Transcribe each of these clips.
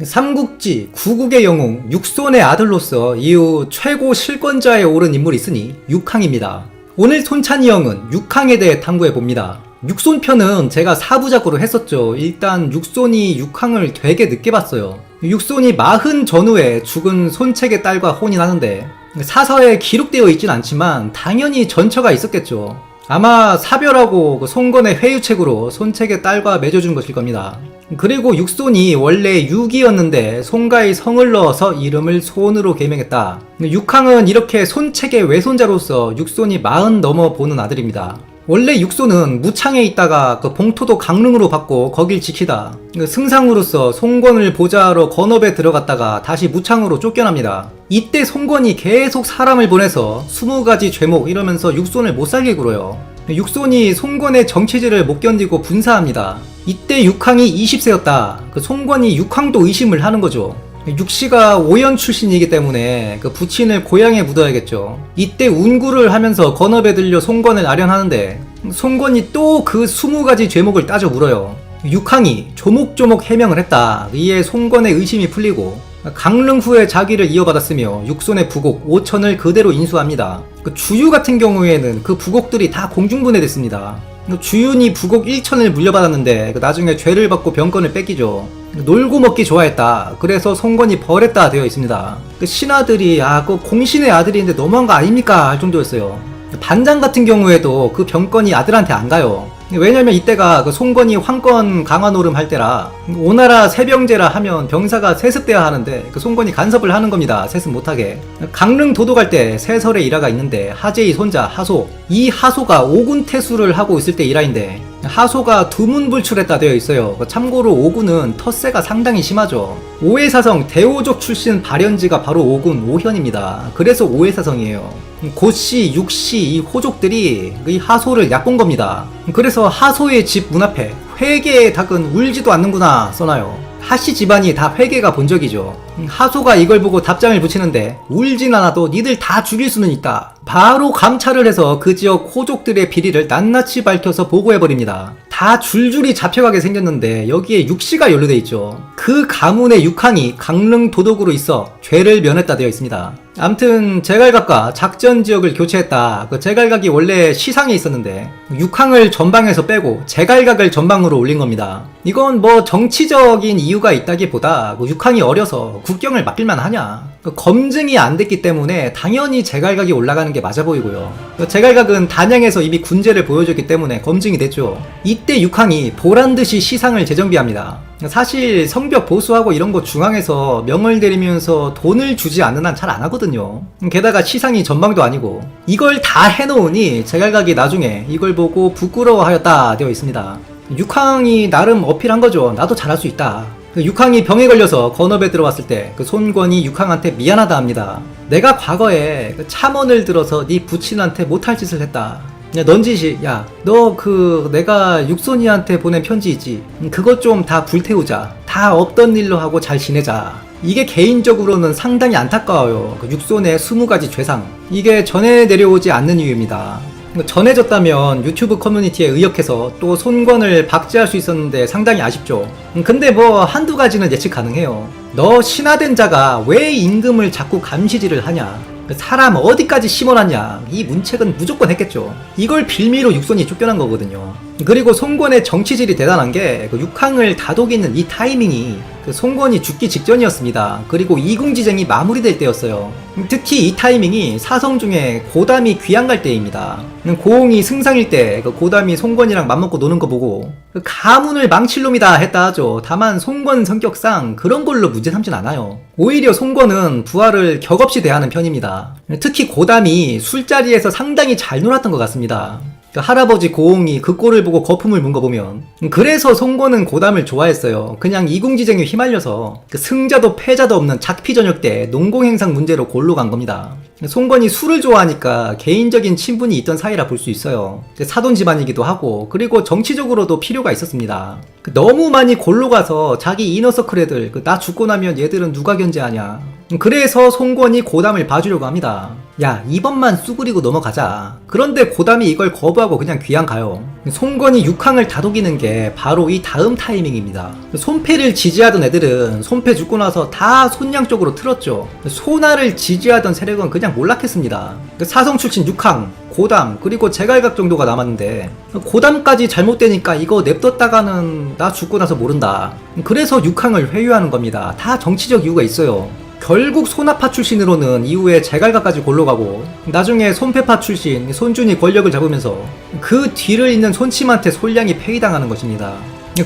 삼국지 구국의 영웅 육손의 아들로서 이후 최고 실권자에 오른 인물이 있으니 육항입니다. 오늘 손찬이 형은 육항에 대해 탐구해 봅니다. 육손 편은 제가 사부작으로 했었죠. 일단 육손이 육항을 되게 늦게 봤어요. 육손이 마흔 전후에 죽은 손책의 딸과 혼인하는데 사서에 기록되어 있진 않지만 당연히 전처가 있었겠죠. 아마 사별하고 그 송건의 회유책으로 손책의 딸과 맺어준 것일 겁니다. 그리고 육손이 원래 육이었는데 송가의 성을 넣어서 이름을 손으로 개명했다. 육항은 이렇게 손책의 외손자로서 육손이 마흔 넘어 보는 아들입니다. 원래 육손은 무창에 있다가 그 봉토도 강릉으로 받고 거길 지키다 그 승상으로서 송권을 보좌하러 건업에 들어갔다가 다시 무창으로 쫓겨납니다. 이때 송권이 계속 사람을 보내서 20가지 죄목 이러면서 육손을 못 살게 굴어요. 육손이 송권의 정치질을 못 견디고 분사합니다. 이때 육항이 20세였다. 그 송권이 육항도 의심을 하는 거죠. 육씨가 오연 출신이기 때문에 그 부친을 고향에 묻어야겠죠. 이때 운구를 하면서 건업에 들려 송권을 아련하는데 송권이 또 그 20가지 죄목을 따져 물어요. 육항이 조목조목 해명을 했다. 이에 송권의 의심이 풀리고 강릉 후에 자기를 이어받았으며 육손의 부곡 5천을 그대로 인수합니다. 그 주유 같은 경우에는 그 부곡들이 다 공중분해됐습니다. 그 주윤이 부곡 1천을 물려받았는데 그 나중에 죄를 받고 병권을 뺏기죠. 놀고 먹기 좋아했다. 그래서 송건이 벌했다 되어 있습니다. 그 신하들이 아, 그 공신의 아들인데 너무한 거 아닙니까? 할 정도였어요. 반장 같은 경우에도 그 병권이 아들한테 안 가요. 왜냐면 이때가 그 송건이 황권 강화 노름 할 때라 오나라 세병제라 하면 병사가 세습돼야 하는데 그 송건이 간섭을 하는 겁니다. 세습 못하게. 강릉 도독할 때 세설의 일화가 있는데 하재의 손자 하소 이 하소가 오군 태수를 하고 있을 때 일화인데 하소가 두문불출했다 되어 있어요. 참고로 오군은 텃세가 상당히 심하죠. 오해사성 대오족 출신 발현지가 바로 오군 오현입니다. 그래서 오해사성이에요. 고씨, 육씨 이 호족들이 이 하소를 약본 겁니다. 그래서 하소의 집 문 앞에 회계의 닭은 울지도 않는구나 써놔요. 하씨 집안이 다 회계가 본 적이죠. 하소가 이걸 보고 답장을 붙이는데 울진 않아도 니들 다 죽일 수는 있다. 바로 감찰을 해서 그 지역 호족들의 비리를 낱낱이 밝혀서 보고해버립니다. 다 줄줄이 잡혀가게 생겼는데 여기에 육씨가 연루돼 있죠. 그 가문의 육항이 강릉 도독으로 있어 죄를 면했다 되어 있습니다. 암튼 제갈각과 작전 지역을 교체했다. 그 제갈각이 원래 시상에 있었는데 육항을 전방에서 빼고 제갈각을 전방으로 올린 겁니다. 이건 뭐 정치적인 이유가 있다기보다 뭐 육항이 어려서 국경을 맡길만 하냐. 그 검증이 안 됐기 때문에 당연히 제갈각이 올라가는 게 맞아 보이고요. 그 제갈각은 단양에서 이미 군제를 보여줬기 때문에 검증이 됐죠. 이때 육항이 보란 듯이 시상을 재정비합니다. 사실 성벽 보수하고 이런 거 중앙에서 명을 내리면서 돈을 주지 않는 한 잘 안 하거든요. 게다가 시상이 전방도 아니고 이걸 다 해놓으니 제갈각이 나중에 이걸 보고 부끄러워하였다 되어 있습니다. 육항이 나름 어필한 거죠. 나도 잘할 수 있다. 그 육항이 병에 걸려서 건업에 들어왔을 때 그 손권이 육항한테 미안하다 합니다. 내가 과거에 그 참언을 들어서 네 부친한테 못할 짓을 했다. 야, 넌지시, 야, 너 그 내가 육손이한테 보낸 편지 있지? 음, 그것 좀 다 불태우자. 다 없던 일로 하고 잘 지내자. 이게 개인적으로는 상당히 안타까워요. 그 육손의 20가지 죄상. 이게 전해 내려오지 않는 이유입니다. 전해졌다면 유튜브 커뮤니티에 의역해서 또 손권을 박제할 수 있었는데 상당히 아쉽죠. 음, 근데 뭐 한두 가지는 예측 가능해요. 너 신화된 자가 왜 임금을 자꾸 감시질을 하냐? 그 사람 어디까지 심어놨냐? 이 문책은 무조건 했겠죠. 이걸 빌미로 육손이 쫓겨난 거거든요. 그리고 송권의 정치질이 대단한 게 그 육항을 다독이는 이 타이밍이 그 송권이 죽기 직전이었습니다. 그리고 이궁지쟁이 마무리될 때였어요. 특히 이 타이밍이 사성 중에 고담이 귀양 갈 때입니다. 고홍이 승상일 때 그 고담이 송권이랑 맘먹고 노는 거 보고 그 가문을 망칠 놈이다 했다 하죠. 다만 송권 성격상 그런 걸로 문제 삼진 않아요. 오히려 송권은 부하를 격없이 대하는 편입니다. 특히 고담이 술자리에서 상당히 잘 놀았던 것 같습니다. 그 할아버지 고홍이 그 꼴을 보고 거품을 문거 보면 그래서 송권은 고담을 좋아했어요. 그냥 이궁지쟁에 휘말려서 그 승자도 패자도 없는 작피 저녁 때 농공행상 문제로 골로 간 겁니다. 송건이 술을 좋아하니까 개인적인 친분이 있던 사이라 볼 수 있어요. 사돈 집안이기도 하고 그리고 정치적으로도 필요가 있었습니다. 그 너무 많이 골로 가서 자기 이너서클 애들 그나 죽고 나면 얘들은 누가 견제하냐 그래서 송권이 고담을 봐주려고 합니다. 야, 이번만 쑥그리고 넘어가자. 그런데 고담이 이걸 거부하고 그냥 귀양 가요. 송권이 6항을 다독이는 게 바로 이 다음 타이밍입니다. 손패를 지지하던 애들은 손패 죽고 나서 다 손양 쪽으로 틀었죠. 소나를 지지하던 세력은 그냥 몰락했습니다. 사성 출신 6항, 고담, 그리고 제갈각 정도가 남았는데 고담까지 잘못되니까 이거 냅뒀다가는 나 죽고 나서 모른다. 그래서 6항을 회유하는 겁니다. 다 정치적 이유가 있어요. 결국 소나파 출신으로는 이후에 제갈각까지 골로가고 나중에 손패파 출신 손준이 권력을 잡으면서 그 뒤를 잇는 손침한테 솔량이 폐위당하는 것입니다.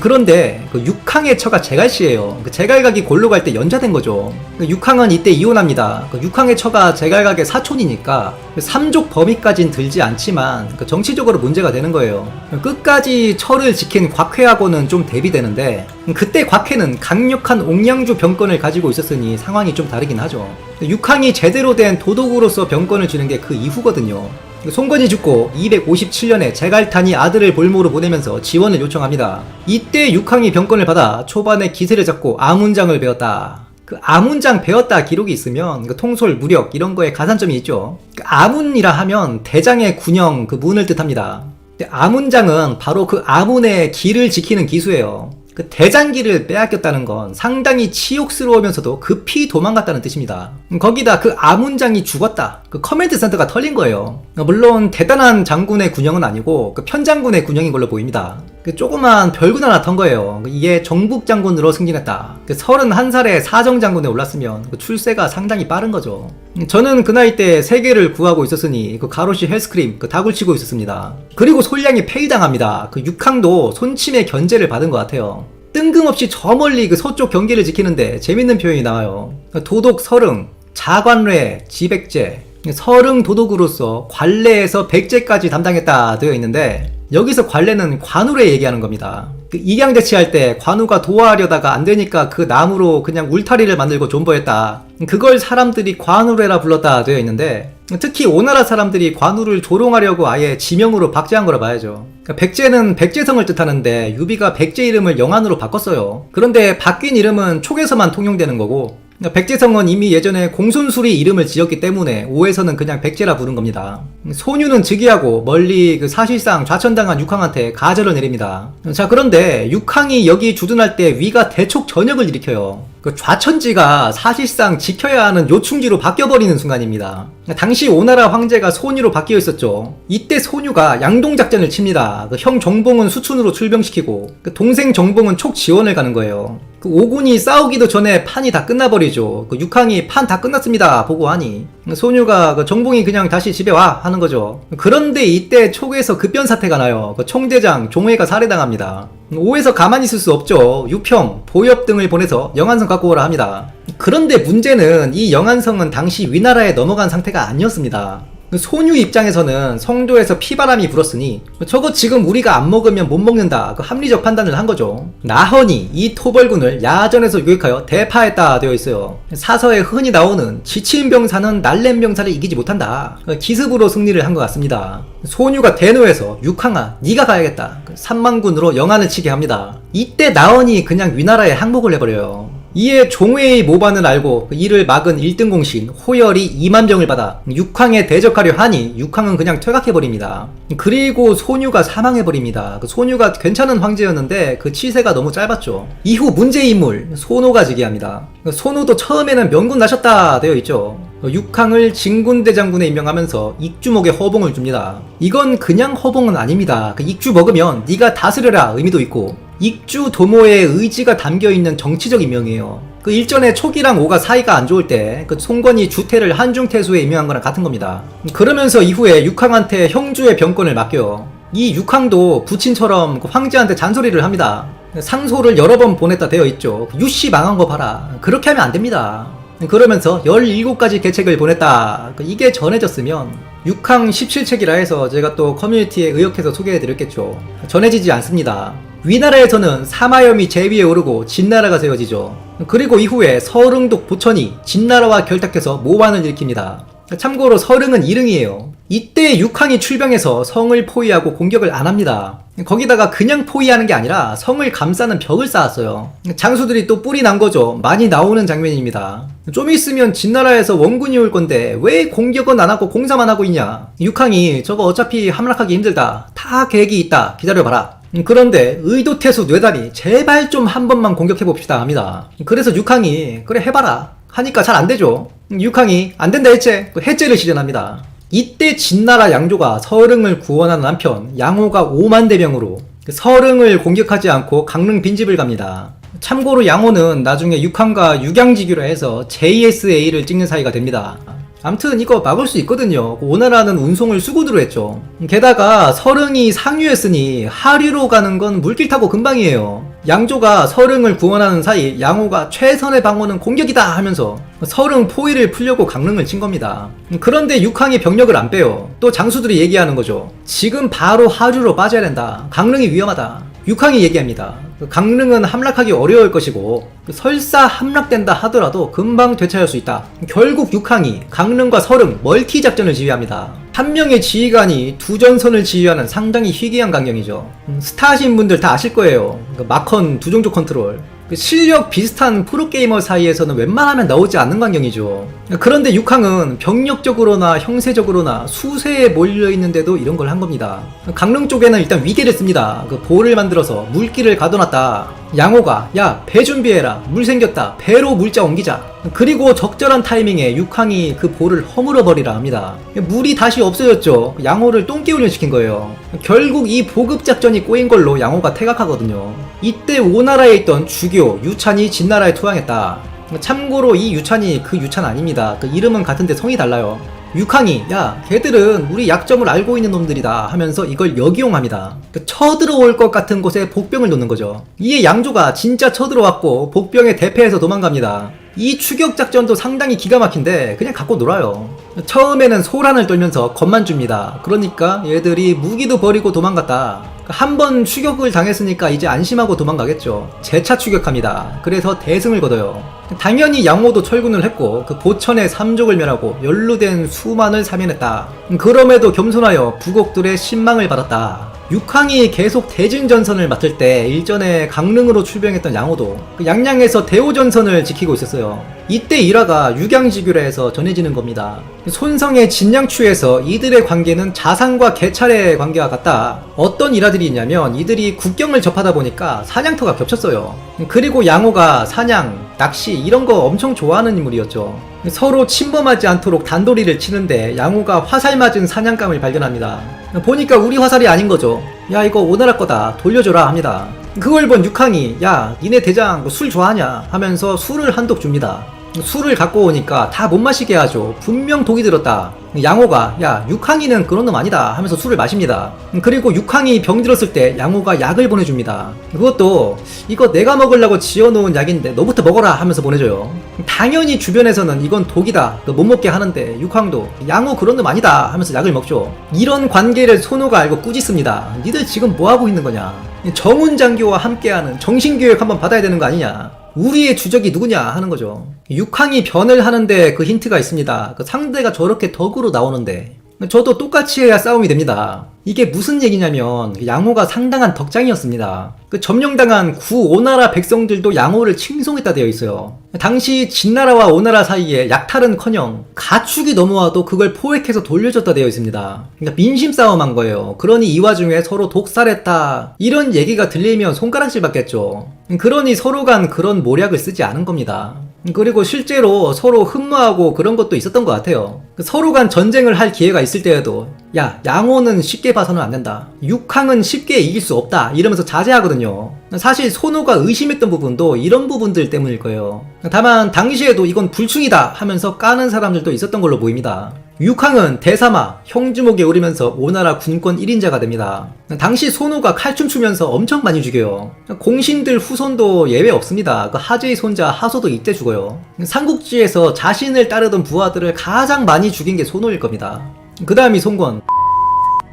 그런데 그 6항의 처가 제갈씨예요. 그 제갈각이 골로 갈 때 연좌된 거죠. 그 6항은 이때 이혼합니다. 그 6항의 처가 제갈각의 사촌이니까 그 삼족 범위까진 들지 않지만 그 정치적으로 문제가 되는 거예요. 끝까지 처를 지킨 곽회하고는 좀 대비되는데 그때 곽회는 강력한 옥량주 병권을 가지고 있었으니 상황이 좀 다르긴 하죠. 6항이 제대로 된 도독으로서 병권을 주는 게 그 이후거든요. 송건이 죽고 257년에 제갈탄이 아들을 볼모로 보내면서 지원을 요청합니다. 이때 육항이 병권을 받아 초반에 기세를 잡고 아문장을 배웠다. 그 아문장 배웠다 기록이 있으면 그 통솔, 무력 이런 거에 가산점이 있죠. 그 아문이라 하면 대장의 군영 그 문을 뜻합니다. 아문장은 바로 그 아문의 길을 지키는 기수예요. 그 대장기를 빼앗겼다는 건 상당히 치욕스러우면서도 급히 도망갔다는 뜻입니다. 음, 거기다 그 아문장이 죽었다. 그 커맨드 센터가 털린 거예요. 어, 물론 대단한 장군의 군영은 아니고 그 편장군의 군영인 걸로 보입니다. 그 조그만 별군 하나 턴 거예요. 그 이게 정북 장군으로 승진했다. 그 31살에 사정 장군에 올랐으면 그 출세가 상당히 빠른 거죠. 음, 저는 그 나이 때 세계를 구하고 있었으니 그 가로시 헬스크림 그 닭을 치고 있었습니다. 그리고 솔량이 폐위당합니다. 그 육항도 손침의 견제를 받은 것 같아요. 뜬금없이 저 멀리 그 서쪽 경계를 지키는데 재밌는 표현이 나와요. 도독 서릉, 자관례, 지백제, 서릉 도독으로서 관례에서 백제까지 담당했다 되어 있는데 여기서 관례는 관우를 얘기하는 겁니다. 그 입양대치할 때 관우가 도와하려다가 안 되니까 그 나무로 그냥 울타리를 만들고 존버했다. 그걸 사람들이 관우래라 불렀다 되어 있는데 특히 오나라 사람들이 관우를 조롱하려고 아예 지명으로 박제한 거라 봐야죠. 그러니까 백제는 백제성을 뜻하는데 유비가 백제 이름을 영안으로 바꿨어요. 그런데 바뀐 이름은 촉에서만 통용되는 거고 백제성은 이미 예전에 공손술이 이름을 지었기 때문에 오에서는 그냥 백제라 부른 겁니다. 소유는 즉위하고 멀리 그 사실상 좌천당한 육항한테 가절을 내립니다. 자 그런데 육항이 여기 주둔할 때 위가 대촉 전역을 일으켜요. 그 좌천지가 사실상 지켜야 하는 요충지로 바뀌어버리는 순간입니다. 당시 오나라 황제가 소유로 바뀌어 있었죠. 이때 소유가 양동작전을 칩니다. 그 형 정봉은 수춘으로 출병시키고 그 동생 정봉은 촉 지원을 가는 거예요. 그 오군이 싸우기도 전에 판이 다 끝나버리죠. 그 육항이 판 다 끝났습니다. 보고 하니 소유가 그 정봉이 그냥 다시 집에 와 하는 거죠. 그런데 이때 촉에서 급변 사태가 나요. 그 총대장 종회가 살해당합니다. 오에서 가만히 있을 수 없죠. 유평, 보엽 등을 보내서 영안성 갖고 오라 합니다. 그런데 문제는 이 영안성은 당시 위나라에 넘어간 상태가 아니었습니다. 그 소유 입장에서는 성도에서 피바람이 불었으니 저거 지금 우리가 안 먹으면 못 먹는다. 그 합리적 판단을 한 거죠. 나헌이 이 토벌군을 야전에서 유격하여 대파했다 되어 있어요. 사서에 흔히 나오는 지친 병사는 날랜 병사를 이기지 못한다. 그 기습으로 승리를 한 것 같습니다. 소유가 대노해서 육항아 네가 가야겠다. 3만군으로 영안을 치게 합니다. 이때 나헌이 그냥 위나라에 항복을 해버려요 이에 종회의 모반을 알고 그 이를 막은 1등 공신 호열이 2만 병을 받아 육항에 대적하려 하니 육항은 그냥 퇴각해버립니다. 그리고 소유가 사망해버립니다. 그 소유가 괜찮은 황제였는데 그 치세가 너무 짧았죠. 이후 문제의 인물 소노가 즉위합니다. 그 소노도 처음에는 명군 나셨다 되어 있죠. 육항을 진군대장군에 임명하면서 익주목에 허봉을 줍니다. 이건 그냥 허봉은 아닙니다. 그 익주 먹으면 네가 다스려라 의미도 있고 익주 도모의 의지가 담겨 있는 정치적 임명이에요. 그 일전에 촉이랑 오가 사이가 안 좋을 때 그 송건이 주태를 한중 태수에 임명한 거랑 같은 겁니다. 그러면서 이후에 육항한테 형주의 병권을 맡겨요. 이 육항도 부친처럼 그 황제한테 잔소리를 합니다. 상소를 여러 번 보냈다 되어 있죠. 유씨 망한 거 봐라. 그렇게 하면 안 됩니다. 그러면서 17가지 계책을 보냈다. 그 이게 전해졌으면 6항 17책이라 해서 제가 또 커뮤니티에 의역해서 소개해 드렸겠죠. 전해지지 않습니다. 위나라에서는 사마염이 제위에 오르고 진나라가 세워지죠. 그리고 이후에 서릉독 보천이 진나라와 결탁해서 모반을 일으킵니다. 참고로 서릉은 이릉이에요. 이때 육항이 출병해서 성을 포위하고 공격을 안 합니다. 거기다가 그냥 포위하는 게 아니라 성을 감싸는 벽을 쌓았어요. 장수들이 또 뿔이 난 거죠. 많이 나오는 장면입니다. 좀 있으면 진나라에서 원군이 올 건데 왜 공격은 안 하고 공사만 하고 있냐? 육항이 저거 어차피 함락하기 힘들다. 다 계획이 있다. 기다려봐라. 음, 그런데 의도태수 뇌단이 제발 좀 한 번만 공격해 봅시다 합니다. 그래서 육항이 그래 해봐라 하니까 잘 안 되죠. 음, 육항이 안 된다 해체 그 해체를 실현합니다. 이때 진나라 양조가 서릉을 구원하는 한편 양호가 5만 대병으로 그 서릉을 공격하지 않고 강릉 빈집을 갑니다. 참고로 양호는 나중에 육항과 육양지교로 해서 JSA를 찍는 사이가 됩니다. 암튼 이거 막을 수 있거든요. 오나라는 운송을 수구드로 했죠. 게다가 서릉이 상류했으니 하류로 가는 건 물길 타고 금방이에요. 양조가 서릉을 구원하는 사이 양호가 최선의 방어는 공격이다 하면서 서릉 포위를 풀려고 강릉을 친 겁니다. 그런데 육항이 병력을 안 빼요. 또 장수들이 얘기하는 거죠. 지금 바로 하류로 빠져야 된다. 강릉이 위험하다. 육항이 얘기합니다. 그 강릉은 함락하기 어려울 것이고 그 설사 함락된다 하더라도 금방 되찾을 수 있다. 결국 육항이 강릉과 서릉 멀티 작전을 지휘합니다. 한 명의 지휘관이 두 전선을 지휘하는 상당히 희귀한 강령이죠. 음, 스타신 분들 다 아실 거예요. 그 마컨 두 종족 컨트롤. 그 실력 비슷한 프로게이머 사이에서는 웬만하면 나오지 않는 광경이죠. 그런데 육항은 병력적으로나 형세적으로나 수세에 몰려있는데도 이런 걸 한 겁니다. 강릉 쪽에는 일단 위계를 씁니다. 그 보를 만들어서 물길을 가둬놨다. 양호가 야 배 준비해라. 물 생겼다. 배로 물자 옮기자. 그리고 적절한 타이밍에 육항이 그 볼을 허물어 버리라 합니다. 물이 다시 없어졌죠. 양호를 똥개훈련 시킨 거예요. 결국 이 보급 작전이 꼬인 걸로 양호가 퇴각하거든요. 이때 오나라에 있던 주교 유찬이 진나라에 투항했다 참고로 이 유찬이 그 유찬 아닙니다. 그 이름은 같은데 성이 달라요. 육항이 야 걔들은 우리 약점을 알고 있는 놈들이다 하면서 이걸 역이용합니다. 그 쳐들어올 것 같은 곳에 복병을 놓는 거죠. 이에 양조가 진짜 쳐들어왔고 복병의 대패에서 도망갑니다. 이 추격 작전도 상당히 기가 막힌데 그냥 갖고 놀아요. 처음에는 소란을 떨면서 겁만 줍니다. 그러니까 얘들이 무기도 버리고 도망갔다. 한 번 추격을 당했으니까 이제 안심하고 도망가겠죠. 재차 추격합니다. 그래서 대승을 거둬요 당연히 양호도 철군을 했고 그 보천의 삼족을 멸하고 연루된 수만을 사면했다. 그럼에도 겸손하여 부곡들의 신망을 받았다. 육항이 계속 대진전선을 맡을 때 일전에 강릉으로 출병했던 양호도 그 양양에서 대호전선을 지키고 있었어요. 이때 일화가 육양지규라에서 전해지는 겁니다. 손성의 진양추에서 이들의 관계는 자상과 개찰의 관계와 같다. 어떤 일화들이 있냐면 이들이 국경을 접하다 보니까 사냥터가 겹쳤어요. 그리고 양호가 사냥, 낚시 이런 거 엄청 좋아하는 인물이었죠. 서로 침범하지 않도록 단도리를 치는데 양호가 화살 맞은 사냥감을 발견합니다. 보니까 우리 화살이 아닌 거죠. 야 이거 오나라 거다 돌려줘라 합니다. 그걸 본 육항이 야 니네 대장 뭐 술 좋아하냐 하면서 술을 한독 줍니다. 술을 갖고 오니까 다 못 마시게 하죠. 분명 독이 들었다. 양호가 야 육항이는 그런 놈 아니다 하면서 술을 마십니다. 그리고 육항이 병 들었을 때 양호가 약을 보내줍니다. 그것도 이거 내가 먹으려고 지어놓은 약인데 너부터 먹어라 하면서 보내줘요. 당연히 주변에서는 이건 독이다 못 먹게 하는데 육항도 양호 그런 놈 아니다 하면서 약을 먹죠. 이런 관계를 손호가 알고 꾸짖습니다. 니들 지금 뭐 하고 있는 거냐? 정훈 장교와 함께하는 정신교육 한번 받아야 되는 거 아니냐? 우리의 주적이 누구냐 하는 거죠. 육항이 변을 하는데 그 힌트가 있습니다. 그 상대가 저렇게 덕으로 나오는데 저도 똑같이 해야 싸움이 됩니다. 이게 무슨 얘기냐면 양호가 상당한 덕장이었습니다. 그 점령당한 구 오나라 백성들도 양호를 칭송했다 되어 있어요. 당시 진나라와 오나라 사이에 약탈은커녕 가축이 넘어와도 그걸 포획해서 돌려줬다 되어 있습니다. 그러니까 민심 싸움한 거예요. 그러니 이 와중에 서로 독살했다 이런 얘기가 들리면 손가락질 받겠죠. 그러니 서로 간 그런 모략을 쓰지 않은 겁니다. 그리고 실제로 서로 흠모하고 그런 것도 있었던 것 같아요. 서로 간 전쟁을 할 기회가 있을 때에도 야 양호는 쉽게 봐서는 안 된다. 육항은 쉽게 이길 수 없다. 이러면서 자제하거든요. 사실 손호가 의심했던 부분도 이런 부분들 때문일 거예요. 다만 당시에도 이건 불충이다 하면서 까는 사람들도 있었던 걸로 보입니다. 육항은 대사마, 형주목에 오르면서 오나라 군권 1인자가 됩니다. 당시 손호가 칼춤 추면서 엄청 많이 죽여요. 공신들 후손도 예외 없습니다. 그 하제의 손자 하소도 이때 죽어요. 삼국지에서 자신을 따르던 부하들을 가장 많이 죽인 게 손호일 겁니다. 그 다음이 송권.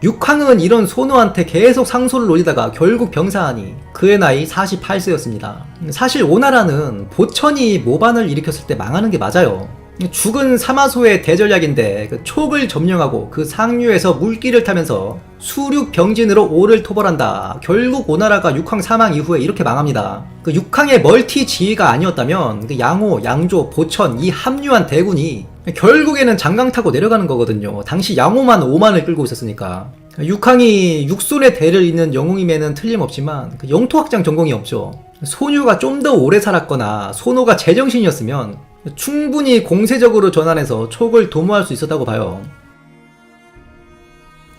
육항은 이런 손호한테 계속 상소를 올리다가 결국 병사하니 그의 나이 48세였습니다. 사실 오나라는 보천이 모반을 일으켰을 때 망하는 게 맞아요. 죽은 사마소의 대전략인데 그 촉을 점령하고 그 상류에서 물길을 타면서 수륙 병진으로 오를 토벌한다. 결국 오나라가 육항 사망 이후에 이렇게 망합니다. 그 육항의 멀티 지휘가 아니었다면 그 양호, 양조, 보천 이 합류한 대군이 결국에는 장강 타고 내려가는 거거든요. 당시 양호만 5만을 끌고 있었으니까. 육항이 육손의 대를 잇는 영웅임에는 틀림없지만 그 영토 확장 전공이 없죠. 소유가 좀 더 오래 살았거나 소노가 제정신이었으면 충분히 공세적으로 전환해서 촉을 도모할 수 있었다고 봐요.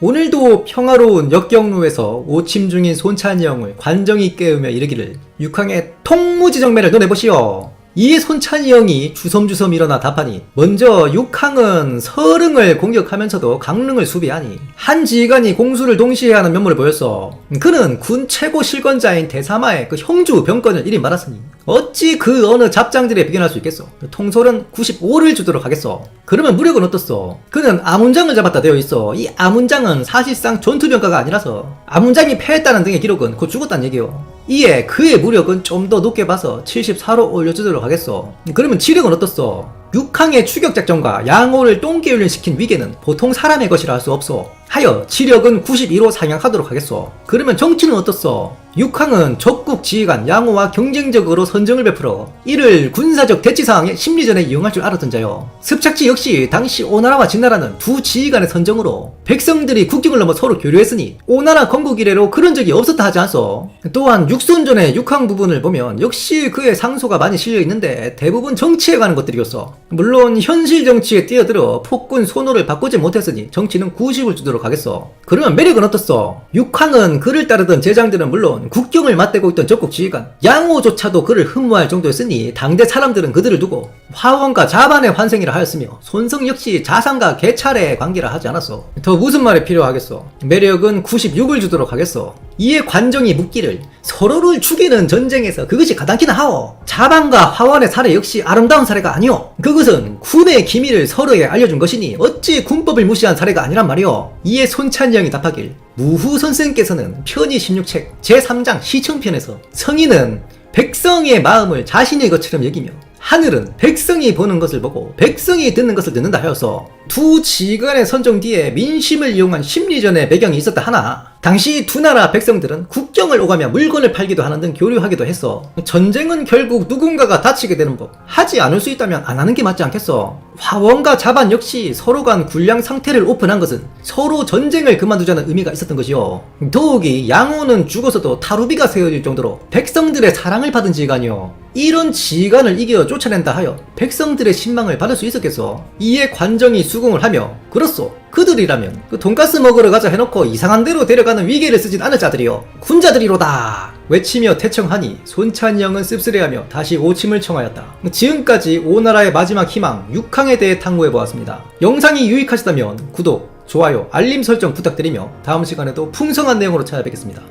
오늘도 평화로운 역경로에서 오침 중인 손찬이 형을 관정이 깨우며 이르기를 육항의 통무지정매를 너내보시오. 이에 손찬이 형이 주섬주섬 일어나 답하니 먼저 육항은 서릉을 공격하면서도 강릉을 수비하니 한 지휘관이 공수를 동시에 하는 면모를 보였어. 그는 군 최고 실권자인 대사마의 그 형주 병권을 이리 말았으니 어찌 그 어느 잡장들에 비견할 수 있겠어. 통솔은 95를 주도록 하겠어. 그러면 무력은 어떻소? 그는 아문장을 잡았다 되어 있어. 이 아문장은 사실상 전투병가가 아니라서 아문장이 패했다는 등의 기록은 곧 죽었다는 얘기요. 이에 그의 무력은 좀 더 높게 봐서 74로 올려주도록 하겠어. 그러면 지력은 어떻소? 육항의 추격작전과 양호를 똥개훈련 시킨 위계는 보통 사람의 것이라 할 수 없어. 하여 지력은 92로 상향하도록 하겠소. 그러면 정치는 어떻소? 육항은 적국 지휘관 양호와 경쟁적으로 선정을 베풀어 이를 군사적 대치 상황에 심리전에 이용할 줄 알았던 자요. 습착지 역시 당시 오나라와 진나라는 두 지휘관의 선정으로 백성들이 국경을 넘어 서로 교류했으니 오나라 건국 이래로 그런 적이 없었다 하지 않소. 또한 육순전의 육항 부분을 보면 역시 그의 상소가 많이 실려 있는데 대부분 정치에 관한 것들이었어. 물론 현실 정치에 뛰어들어 폭군 소노를 바꾸지 못했으니 정치는 90을 주도록 하겠어. 그러면 매력은 어떻소? 육항은 그를 따르던 제장들은 물론 국경을 맞대고 있던 적국 지휘관 양호조차도 그를 흠모할 정도였으니 당대 사람들은 그들을 두고 화원과 자반의 환생이라 하였으며 손성 역시 자산과 개찰의 관계라 하지 않았어. 더 무슨 말이 필요하겠어? 매력은 96을 주도록 하겠어. 이에 관정이 묻기를 서로를 죽이는 전쟁에서 그것이 가당키나 하오. 자반과 화원의 사례 역시 아름다운 사례가 아니오. 그것은 군의 기밀을 서로에 알려준 것이니 어찌 군법을 무시한 사례가 아니란 말이오. 이에 손찬영이 답하길 무후 선생께서는 편의 16책 제3장 시청편에서 성인은 백성의 마음을 자신의 것처럼 여기며 하늘은 백성이 보는 것을 보고 백성이 듣는 것을 듣는다 하여서 두 지간의 선정 뒤에 민심을 이용한 심리전의 배경이 있었다 하나 당시 두 나라 백성들은 국경을 오가며 물건을 팔기도 하는 등 교류하기도 했어 전쟁은 결국 누군가가 다치게 되는 법 하지 않을 수 있다면 안 하는 게 맞지 않겠어. 화원과 자반 역시 서로 간 군량 상태를 오픈한 것은 서로 전쟁을 그만두자는 의미가 있었던 것이요. 더욱이 양호는 죽어서도 타루비가 세워질 정도로 백성들의 사랑을 받은 지간이요. 이런 지간을 이겨 쫓아낸다 하여 백성들의 신망을 받을 수 있었겠어. 이에 관정이 수긍을 하며 그렇소. 그들이라면 그 돈가스 먹으러 가자 해놓고 이상한 데로 데려가는 위계를 쓰진 않을 자들이요. 군자들이로다. 외치며 태청하니 손찬이 형은 씁쓸해하며 다시 오침을 청하였다. 지금까지 오나라의 마지막 희망 6항에 대해 탐구해보았습니다. 영상이 유익하시다면 구독, 좋아요, 알림 설정 부탁드리며 다음 시간에도 풍성한 내용으로 찾아뵙겠습니다.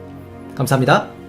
감사합니다.